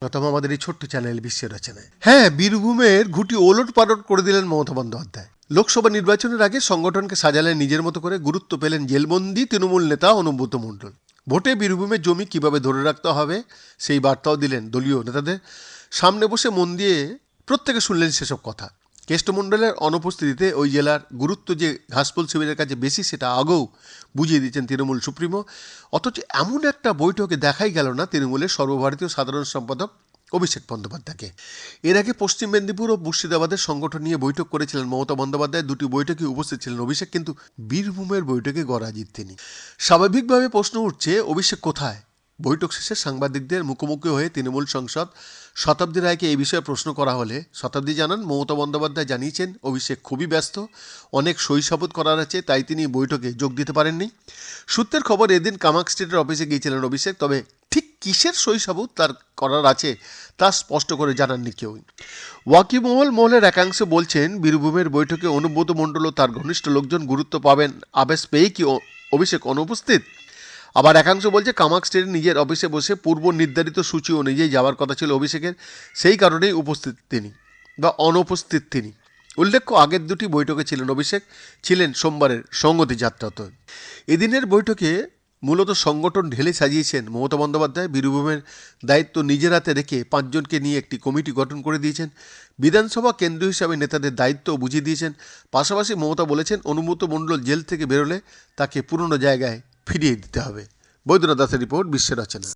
প্রথম আমাদের এই ছোট্ট চ্যানেল বিশ্বের রচনায়। হ্যাঁ বীরভূমের ঘুটি ওলট পালট করে দিলেন মমতা বন্দ্যোপাধ্যায়। লোকসভা নির্বাচনের আগে সংগঠনকে সাজালেন নিজের মতো করে গুরুত্ব পেলেন জেলবন্দি তৃণমূল নেতা অনুব্রত মণ্ডল। ভোটে বীরভূমের জমি কীভাবে ধরে রাখতে হবে, সেই বার্তাও দিলেন দলীয় নেতাদের। সামনে বসে মন দিয়ে প্রত্যেকে শুনলেন সেসব কথা। কেষ্টমণ্ডলের অনুপস্থিতিতে ওই জেলার গুরুত্ব যে ঘাসফুল শিবিরের কাছে বেশি, সেটা আগেও বুঝিয়ে দিয়েছেন তৃণমূল সুপ্রিমো। অথচ এমন একটা বৈঠকে দেখাই গেল না তৃণমূলের সর্বভারতীয় সাধারণ সম্পাদক অভিষেক বন্দ্যোপাধ্যায়কে। এর আগে পশ্চিম মেদিনীপুর ও মুর্শিদাবাদের সংগঠন নিয়ে বৈঠক করেছিলেন মমতা বন্দ্যোপাধ্যায়। দুটি বৈঠকে উপস্থিত ছিলেন অভিষেক, কিন্তু বীরভূমের বৈঠকে গরাজিত তিনি। স্বাভাবিকভাবে প্রশ্ন উঠছে, অভিষেক কোথায়? বৈঠক শেষে সাংবাদিকদের মুখোমুখি হয়ে তৃণমূল সংসদ শতাব্দী রায়কে এই বিষয়ে প্রশ্ন করা হলে শতাব্দী জানান, মমতা বন্দ্যোপাধ্যায় জানিয়েছেন, অভিষেক খুবই ব্যস্ত, অনেক শৈশবোধ করার আছে, তাই তিনি বৈঠকে যোগ দিতে পারেননি। সূত্রের খবর, এদিন কামাক স্ট্রিটের অফিসে গিয়েছিলেন অভিষেক, তবে ঠিক কিসের শৈশবোধ তার করার আছে তা স্পষ্ট করে জানাননি কেউই ওয়াকিমহল মহলের একাংশ বলছেন, বীরভূমের বৈঠকে অনুব্রত মণ্ডল ও তার ঘনিষ্ঠ লোকজন গুরুত্ব পাবেন, আবেশ পেয়ে কি অভিষেক অনুপস্থিত? আবার একাংশ বলছে কামাক স্টেটের নিজের অফিসে বসে পূর্ব নির্ধারিত সূচি অনুযায়ী যাওয়ার কথা ছিল অভিষেকের। সেই কারণেই উপস্থিত তিনি, বা অনুপস্থিত তিনি। উল্লেখ্য, আগের দুটি বৈঠকে ছিলেন অভিষেক, ছিলেন সোমবারের সংগতি যাত্রাতে। এদিনের বৈঠকে মূলত সংগঠন ঢেলে সাজিয়েছেন মমতা বন্দ্যোপাধ্যায়, বীরভূমের দায়িত্ব নিজের হাতে রেখে পাঁচজনকে নিয়ে একটি কমিটি গঠন করে দিয়েছেন। বিধানসভা কেন্দ্র হিসাবে নেতাদের দায়িত্ব বুঝিয়ে দিয়েছেন। পাশাপাশি মমতা বলেছেন অনুমত মণ্ডল জেল থেকে বেরোলে তাকে পুরনো জায়গায় ফিরিয়ে দিতে হবে। বৈদ্যনাথ দাসের রিপোর্ট বিশ্বের রচনা।